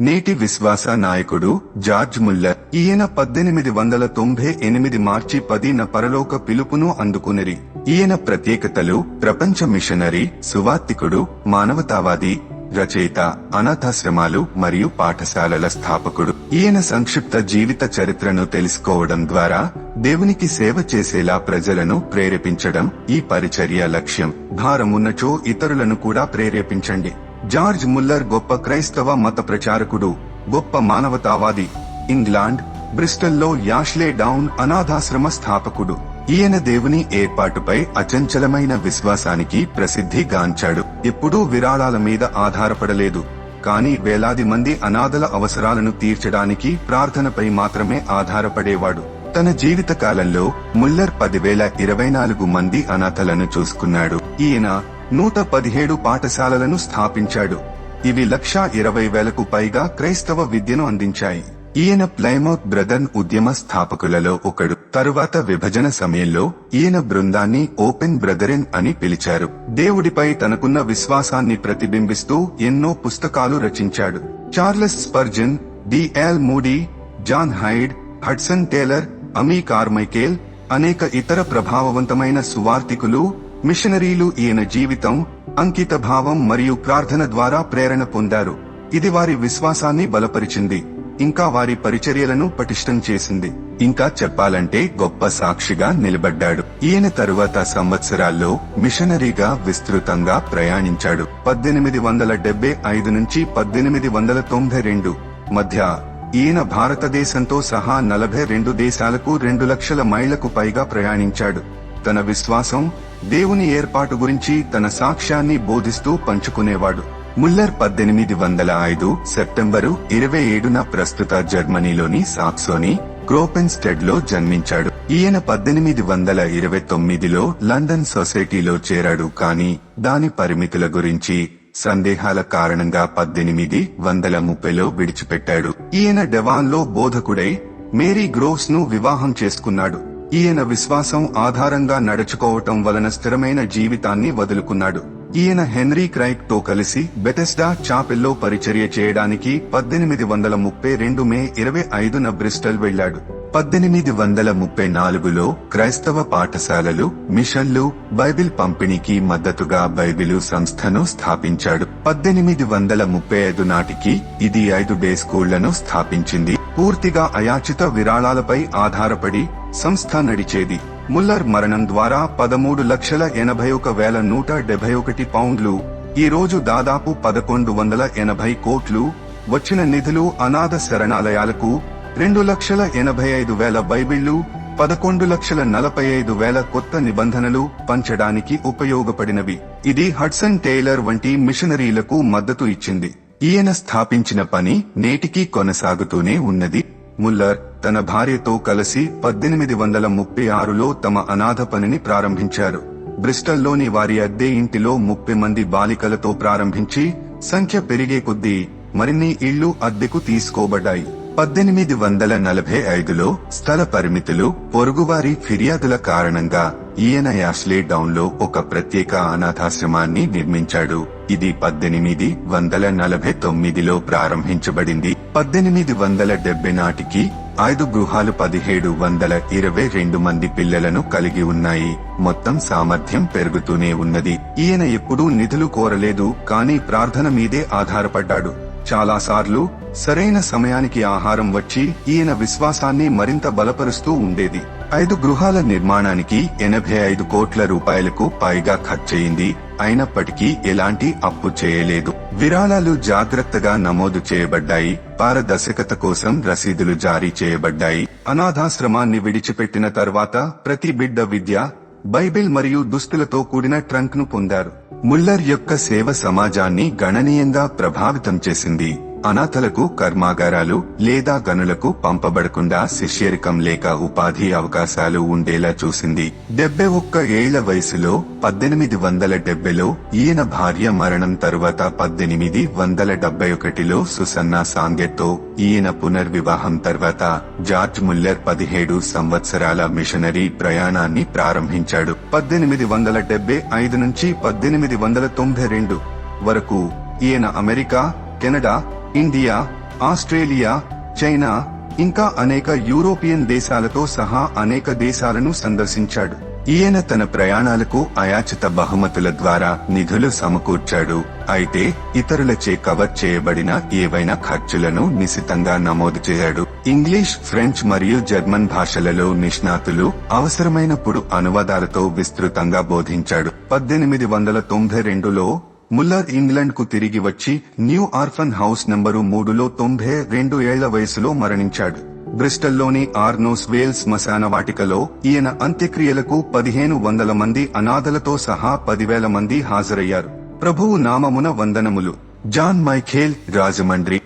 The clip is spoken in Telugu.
నేటి విశ్వాస నాయకుడు జార్జ్ ముల్లర్ ఈయన పద్దెనిమిది వందల తొంభై ఎనిమిది మార్చి పదిన పరలోక పిలుపును అందుకునిరి. ఈయన ప్రత్యేకతలు ప్రపంచ మిషనరీ సువార్తికుడు మానవతావాది రచయిత అనాథాశ్రమాలు మరియు పాఠశాలల స్థాపకుడు. ఈయన సంక్షిప్త జీవిత చరిత్రను తెలుసుకోవడం ద్వారా దేవునికి సేవ చేసేలా ప్రజలను ప్రేరేపించడం ఈ పరిచర్య లక్ష్యం. భారమున్నచో ఇతరులను కూడా ప్రేరేపించండి. జార్జ్ ముల్లర్ గొప్ప క్రైస్తవ మత ప్రచారకుడు గొప్ప మానవతావాది ఇంగ్లాండ్ బ్రిస్టల్లో యాష్లే డౌన్ అనాథాశ్రమ స్థాపకుడు. ఈయన దేవుని ఏర్పాటుపై అచంచలమైన విశ్వాసానికి ప్రసిద్ధి గాంచాడు. ఎప్పుడూ విరాళాల మీద ఆధారపడలేదు. కానీ వేలాది మంది అనాథల అవసరాలను తీర్చడానికి ప్రార్థనపై మాత్రమే ఆధారపడేవాడు. తన జీవిత కాలంలో ముల్లర్ పదివేల ఇరవై నాలుగు మంది అనాథలను చూసుకున్నాడు. ఈయన నూట పదిహేడు పాఠశాలలను స్థాపించాడు. ఇవి లక్షా ఇరవై వేలకు పైగా క్రైస్తవ విద్యను అందించాయి. ఈయన ప్లైమౌత్ బ్రదర్న్ ఉద్యమ స్థాపకులలో ఒకడు. తరువాత విభజన సమయంలో ఈయన బృందాన్ని ఓపెన్ బ్రదరిన్ అని పిలిచారు. దేవుడిపై తనకున్న విశ్వాసాన్ని ప్రతిబింబిస్తూ ఎన్నో పుస్తకాలు రచించాడు. Charles Spurgeon DL Moody John Hyde Hudson Taylor Amy Carmichael అనేక ఇతర ప్రభావవంతమైన సువార్తికులు మిషనరీలు ఈయన జీవితం అంకిత భావం మరియు ప్రార్థన ద్వారా ప్రేరణ పొందారు. ఇది వారి విశ్వాసాన్ని బలపరిచింది. ఇంకా వారి పరిచర్యలను పటిష్టం చేసింది. ఇంకా చెప్పాలంటే గొప్ప సాక్షిగా నిలబడ్డాడు. ఈయన తరువాత సంవత్సరాల్లో మిషనరీగా విస్తృతంగా ప్రయాణించాడు. పద్దెనిమిది వందల డెబ్బై ఐదు నుంచి పద్దెనిమిది వందల తొంభై రెండు మధ్య ఈయన భారతదేశంతో సహా నలభై రెండు దేశాలకు రెండు లక్షల మైళ్ళకు పైగా ప్రయాణించాడు. తన విశ్వాసం దేవుని ఏర్పాటు గురించి తన సాక్ష్యాన్ని బోధిస్తూ పంచుకునేవాడు. ముల్లర్ పద్దెనిమిది వందల ఐదు సెప్టెంబరు ఇరవై ఏడున ప్రస్తుత జర్మనీలోని సాక్సోని క్రోపెన్స్టెడ్లో జన్మించాడు. ఈయన పద్దెనిమిది వందల ఇరవై తొమ్మిదిలో లండన్ సొసైటీలో చేరాడు కానీ దాని పరిమితుల గురించి సందేహాల కారణంగా పద్దెనిమిది వందల ముప్పైలో విడిచిపెట్టాడు. ఈయన డెవాన్లో బోధకుడై మేరీ గ్రోవ్స్ను వివాహం చేసుకున్నాడు. ఈయన విశ్వాసం ఆధారంగా నడుచుకోవటం వలన స్థిరమైన జీవితాన్ని వదులుకున్నాడు. ఈయన హెన్రీ క్రైక్తో కలిసి బెటెస్డా చాపెల్లో పరిచర్య చేయడానికి పద్దెనిమిది వందల ముప్పై రెండు మే ఇరవై ఐదున బ్రిస్టల్ వెళ్ళాడు పద్దెనిమిది వందల ముప్పై నాలుగులో క్రైస్తవ పాఠశాలలు మిషన్లు బైబిల్ పంపిణీకి మద్దతుగా బైబిలు సంస్థను స్థాపించాడు. పద్దెనిమిది వందల ముప్పై ఐదు నాటికి ఇది ఐదు డే స్కూళ్ళను స్థాపించింది. పూర్తిగా అయాచిత విరాళాలపై ఆధారపడి సంస్థ నడిచేది. ముల్లర్ మరణం ద్వారా పదమూడు లక్షల ఎనభై ఒక వేల నూట డెబ్బై ఒకటి పౌండ్లు. ఈ రోజు దాదాపు పదకొండు వందల ఎనభై కోట్లు వచ్చిన నిధులు అనాథ శరణాలయాలకు రెండు లక్షల ఎనభై ఐదు వేల బైబిళ్ళు పదకొండు లక్షల నలభై ఐదు వేల కొత్త నిబంధనలు పంచడానికి ఉపయోగపడినవి. ఇది హడ్సన్ టైలర్ వంటి మిషనరీలకు మద్దతు ఇచ్చింది. ఈయన స్థాపించిన పని నేటికీ కొనసాగుతూనే ఉన్నది. ముల్లర్ తన భార్యతో కలిసి పద్దెనిమిది వందల ముప్పై ఆరులో తమ అనాథ పనిని ప్రారంభించారు. బ్రిస్టల్లోని వారి అద్దె ఇంటిలో ముప్పై మంది బాలికలతో ప్రారంభించి సంఖ్య పెరిగే కొద్దీ మరిన్ని ఇళ్ళు అద్దెకు తీసుకోబడ్డాయి. పద్దెనిమిది వందల నలభై ఐదులో స్థల పరిమితులు పొరుగువారి ఫిర్యాదుల కారణంగా ఈయన యాష్లే డౌన్లో ఒక ప్రత్యేక అనాథాశ్రమాన్ని నిర్మించాడు. ఇది పద్దెనిమిది వందల నలభై తొమ్మిదిలో ప్రారంభించబడింది. పద్దెనిమిది వందల డెబ్బై నాటికి ఐదు గృహాలు పదిహేడు వందల ఇరవై రెండు మంది పిల్లలను కలిగి ఉన్నాయి. మొత్తం సామర్థ్యం పెరుగుతూనే ఉన్నది. ఈయన ఎప్పుడూ నిధులు కోరలేదు కానీ ప్రార్థన మీదే ఆధారపడ్డాడు. చాలాసార్లు సరైన సమయానికి ఆహారం వచ్చి ఈయన విశ్వాసాన్ని మరింత బలపరుస్తూ ఉండేది. ఐదు గృహాల నిర్మాణానికి ఎనభై ఐదు కోట్ల రూపాయలకు పైగా ఖర్చయింది. అయినప్పటికీ ఎలాంటి అప్పు చేయలేదు. విరాళాలు జాగ్రత్తగా నమోదు చేయబడ్డాయి. పారదర్శకత కోసం రసీదులు జారీ చేయబడ్డాయి. అనాథాశ్రమాన్ని విడిచిపెట్టిన తర్వాత ప్రతి బిడ్డ విద్య బైబిల్ మరియు దుస్తులతో కూడిన ట్రంక్ను పొందారు. ముల్లర్ యొక్క సేవ సమాజాన్ని గణనీయంగా ప్రభావితం చేసింది. అనాథలకు కర్మాగారాలు లేదా గనులకు పంపబడకుండా శిష్యరికం లేక ఉపాధి అవకాశాలు ఉండేలా చూసింది. డెబ్బై ఒక్క ఏళ్ళ వయసులో పద్దెనిమిది వందల డెబ్బైలో ఈయన భార్య మరణం తరువాత పద్దెనిమిది వందల డెబ్బై ఒకటిలో సుసన్నా సాంగెట్తో ఈయన పునర్వివాహం తర్వాత జార్జ్ ముల్లర్ పదిహేడు సంవత్సరాల మిషనరీ ప్రయాణాన్ని ప్రారంభించాడు. పద్దెనిమిది వందల డెబ్బై ఐదు నుంచి పద్దెనిమిది వందల తొంభై రెండు వరకు ఈయన America Canada India Australia China ఇంకా అనేక యూరోపియన్ దేశాలతో సహా అనేక దేశాలను సందర్శించాడు. ఈయన తన ప్రయాణాలకు అయాచిత బహుమతుల ద్వారా నిధులు సమకూర్చాడు. అయితే ఇతరులచే కవర్ చేయబడిన ఏవైనా ఖర్చులను నిశితంగా నమోదు చేశాడు. ఇంగ్లీష్ ఫ్రెంచ్ మరియు జర్మన్ భాషలలో నిష్ణాతులు అవసరమైనప్పుడు అనువాదాలతో విస్తృతంగా బోధించాడు. పద్దెనిమిది వందల తొంభై రెండులో ముల్లర్ ఇంగ్లాండ్కు తిరిగి వచ్చి న్యూ ఆర్ఫన్ హౌస్ నంబరు మూడులో తొంభై రెండు ఏళ్ళ వయసులో మరణించాడు. బ్రిస్టల్లోని ఆర్నోస్ వేల్స్ శ్మశాన వాటికలో ఈయన అంత్యక్రియలకు పదిహేను వందల మంది అనాథలతో సహా పదివేల మంది హాజరయ్యారు. ప్రభువు నామమున వందనములు. John Michael Rajahmundry.